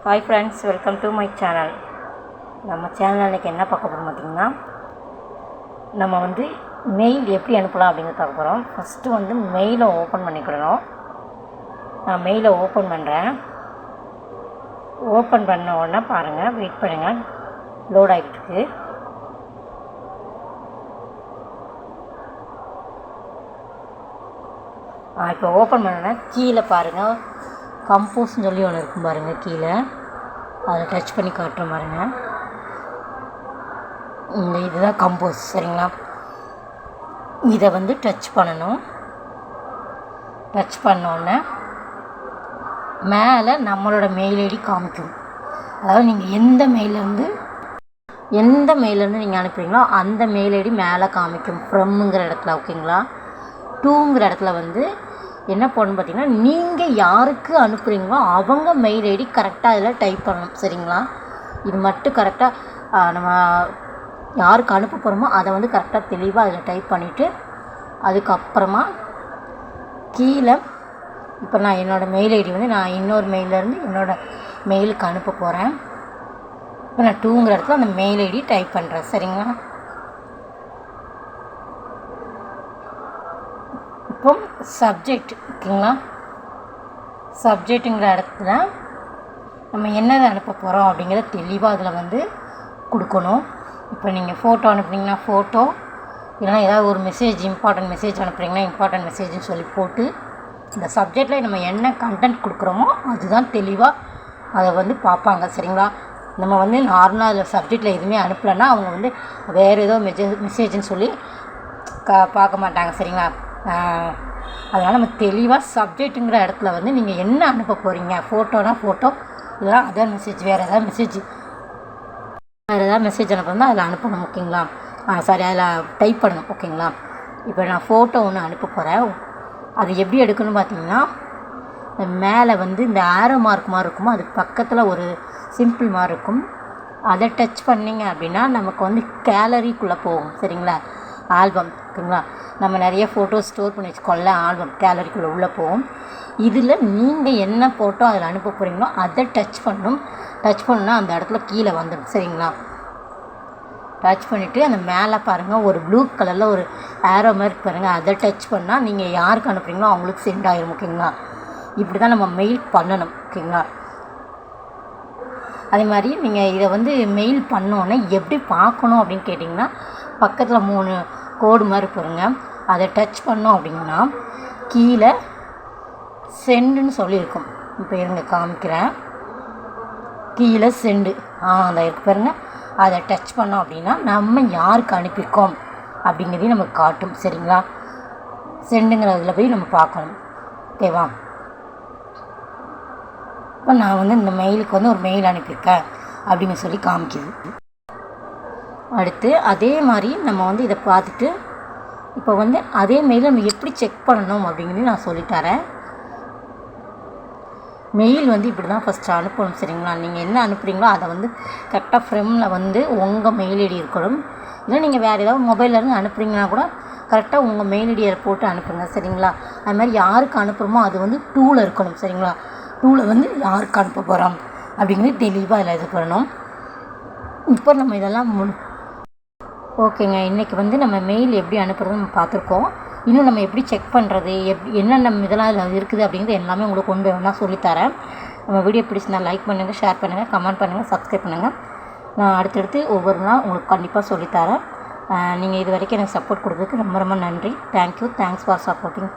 Hi friends welcome to my channel நம்ம channel இன்றைக்கி என்ன பார்க்க போகிறோம் பார்த்திங்கன்னா நம்ம வந்து மெயில் எப்படி அனுப்பலாம் அப்படிங்கிறது பார்க்க போகிறோம் ஃபஸ்ட்டு வந்து மெயிலை ஓப்பன் பண்ணிக்கிடணும் நான் மெயிலை ஓப்பன் பண்ணுறேன் ஓப்பன் பண்ண உடனே பாருங்கள் வெயிட் பண்ணுங்கள் லோட் ஆகிட்டுருக்கு இப்போ ஓப்பன் பண்ணோன்னா கீழே பாருங்கள் கம்போஸ்ன்னு சொல்லி ஒன்று இருக்கும் பாருங்கள் கீழே. அதை டச் பண்ணி காட்டுறோம் பாருங்கள் இந்த இதுதான் கம்போஸ் சரிங்களா? இதை வந்து டச் பண்ணணும். டச் பண்ணோன்னே மேலே நம்மளோட மெயில் ஐடி காமிக்கும். அதாவது நீங்கள் எந்த மெயிலேருந்து எந்த மெயிலேருந்து நீங்கள் அனுப்புகிறீங்களோ அந்த மெயில் ஐடி மேலே காமிக்கும். ஃப்ரம்ங்கிற இடத்துல ஓகேங்களா டூங்கிற இடத்துல வந்து என்ன பண்ணணும் பார்த்தீங்கன்னா நீங்கள் யாருக்கு அனுப்புகிறீங்களோ அவங்க மெயில் ஐடி கரெக்டாக அதில் டைப் பண்ணணும். சரிங்களா? இது மட்டும் கரெக்டாக நம்ம யாருக்கு அனுப்ப போகிறோமோ அதை வந்து கரெக்டாக தெளிவாக அதில் டைப் பண்ணிவிட்டு அதுக்கப்புறமா கீழே இப்போ நான் என்னோடய மெயில் ஐடி வந்து நான் இன்னொரு மெயிலேருந்து என்னோடய மெயிலுக்கு அனுப்ப போகிறேன் இப்போ நான் டூங்கிற இடத்துல அந்த மெயில் ஐடி டைப் பண்ணுறேன் சரிங்களா? இப்போ சப்ஜெக்ட் ஓகேங்களா சப்ஜெக்ட்டுங்கிற இடத்துல நம்ம என்னதை அனுப்ப போகிறோம் அப்படிங்கிறத தெளிவாக அதில் வந்து கொடுக்கணும். இப்போ நீங்கள் ஃபோட்டோ அனுப்புனீங்கன்னா ஃபோட்டோ இல்லைனா ஏதாவது ஒரு மெசேஜ் இம்பார்ட்டன்ட் மெசேஜ் அனுப்புறீங்கன்னா இம்பார்ட்டன்ட் மெசேஜ்னு சொல்லி போட்டு இந்த சப்ஜெக்டில் நம்ம என்ன கண்டென்ட் கொடுக்குறோமோ அதுதான் தெளிவாக அதை வந்து பார்ப்பாங்க சரிங்களா? நம்ம வந்து நார்மலாக அதில் சப்ஜெக்டில் எதுவுமே அனுப்பலைன்னா அவங்க வந்து வேறு ஏதோ மெசேஜ் மெசேஜ்னு சொல்லி க பார்க்க மாட்டாங்க சரிங்களா? அதனால் நம்ம தெளிவாக சப்ஜெக்ட்டுங்கிற இடத்துல வந்து நீங்கள் என்ன அனுப்ப போகிறீங்க ஃபோட்டோனா ஃபோட்டோ இல்லைனா அதர் மெசேஜ் வேறு ஏதாவது மெசேஜ் வேறு ஏதாவது மெசேஜ் அனுப்பணும் அதில் அனுப்பணும் ஓகேங்களா? சாரி அதில் டைப் பண்ணணும் ஓகேங்களா? இப்போ நான் ஃபோட்டோ ஒன்று அனுப்ப போகிறேன் அது எப்படி எடுக்கணும்னு பார்த்தீங்கன்னா மேலே வந்து இந்த ஆரோ மார்க் மாதிரி இருக்குமோ அதுக்கு பக்கத்தில் ஒரு சிம்பிள் மாதிரி இருக்கும். அதை டச் பண்ணிங்க அப்படின்னா நமக்கு வந்து கேலரிக்குள்ளே போகும் சரிங்களா? ஆல்பம் ஓகேங்களா? நம்ம நிறைய ஃபோட்டோஸ் ஸ்டோர் பண்ணி வச்சுக்கோல ஆல்பம் கேலரிக்குள்ளே உள்ளே போவோம். இதில் நீங்கள் என்ன ஃபோட்டோ அதில் அனுப்ப போகிறீங்களோ அதை டச் பண்ணும். டச் பண்ணால் அந்த இடத்துல கீழே வந்துடும் சரிங்களா? டச் பண்ணிவிட்டு அந்த மேலே பாருங்கள் ஒரு ப்ளூ கலரில் ஒரு ஏரோ மாதிரி பாருங்கள் அதை டச் பண்ணால் நீங்கள் யாருக்கு அனுப்புகிறீங்களோ அவங்களுக்கு சென்ட் ஆகிரும் ஓகேங்களா? இப்படி தான் நம்ம மெயில் பண்ணணும் ஓகேங்களா? அதே மாதிரி நீங்கள் இதை வந்து மெயில் பண்ணோன்னே எப்படி பார்க்கணும் அப்படின்னு கேட்டிங்கன்னா பக்கத்தில் மூணு கோடு மாதிரி இருக்குங்க அதை டச் பண்ணோம் அப்படின்னா கீழே சென்டுன்னு சொல்லியிருக்கும். இப்போ இருங்க காமிக்கிறேன். கீழே செண்டு ஆ அந்த இருக்கு பாருங்க. அதை டச் பண்ணோம் அப்படின்னா நம்ம யாருக்கு அனுப்பியிருக்கோம் அப்படிங்கிறதையும் நமக்கு காட்டும். சரிங்களா? செண்டுங்கிறதுல போய் நம்ம பார்க்கணும். ஓகேவா? இப்போ நான் வந்து இந்த மெயிலுக்கு வந்து ஒரு மெயில் அனுப்பியிருக்கேன் அப்படின்னு சொல்லி காமிக்குது. அடுத்து அதே மாதிரி நம்ம வந்து இதை பார்த்துட்டு இப்போ வந்து அதே மெயில் நம்ம எப்படி செக் பண்ணணும் அப்படிங்கிறது நான் சொல்லித்தரேன் மெயில் வந்து இப்படி தான் ஃபஸ்ட்டு அனுப்பணும் சரிங்களா? நீங்கள் என்ன அனுப்புகிறீங்களோ அதை வந்து கரெக்டாக ஃப்ரெம்மில் வந்து உங்கள் மெயில் ஐடி இருக்கணும். இல்லை நீங்கள் வேறு ஏதாவது மொபைல்லேருந்து அனுப்புகிறீங்கன்னா கூட கரெக்டாக உங்கள் மெயில் ஐடியை போட்டு அனுப்புங்க சரிங்களா? அது மாதிரி யாருக்கு அனுப்புகிறோமோ அது வந்து டூவில் இருக்கணும் சரிங்களா? டூவில் வந்து யாருக்கு அனுப்ப போகிறோம் அப்படிங்கிறது தெளிவாக அதில் இது பண்ணணும். இப்போ நம்ம இதெல்லாம் முன் ஓகேங்க. இன்றைக்கி வந்து நம்ம மெயில் எப்படி அனுப்புறது நம்ம பார்த்துருக்கோம். இன்னும் நம்ம எப்படி செக் பண்ணுறது எப் என்னென்ன இதெல்லாம் இதில் இருக்குது அப்படிங்கிறது எல்லாமே உங்களுக்கு கொண்டு வேணால் சொல்லித்தரேன் நம்ம வீடியோ பிடிச்சிருந்தா லைக் பண்ணுங்கள் ஷேர் பண்ணுங்கள் கமெண்ட் பண்ணுங்கள் சப்ஸ்கிரைப் பண்ணுங்கள் நான் அடுத்தடுத்து ஒவ்வொரு நாள் உங்களுக்கு கண்டிப்பாக சொல்லித்தரேன் நீங்கள் இது வரைக்கும் எனக்கு சப்போர்ட் கொடுத்ததுக்கு ரொம்ப ரொம்ப நன்றி. Thank you thanks for supporting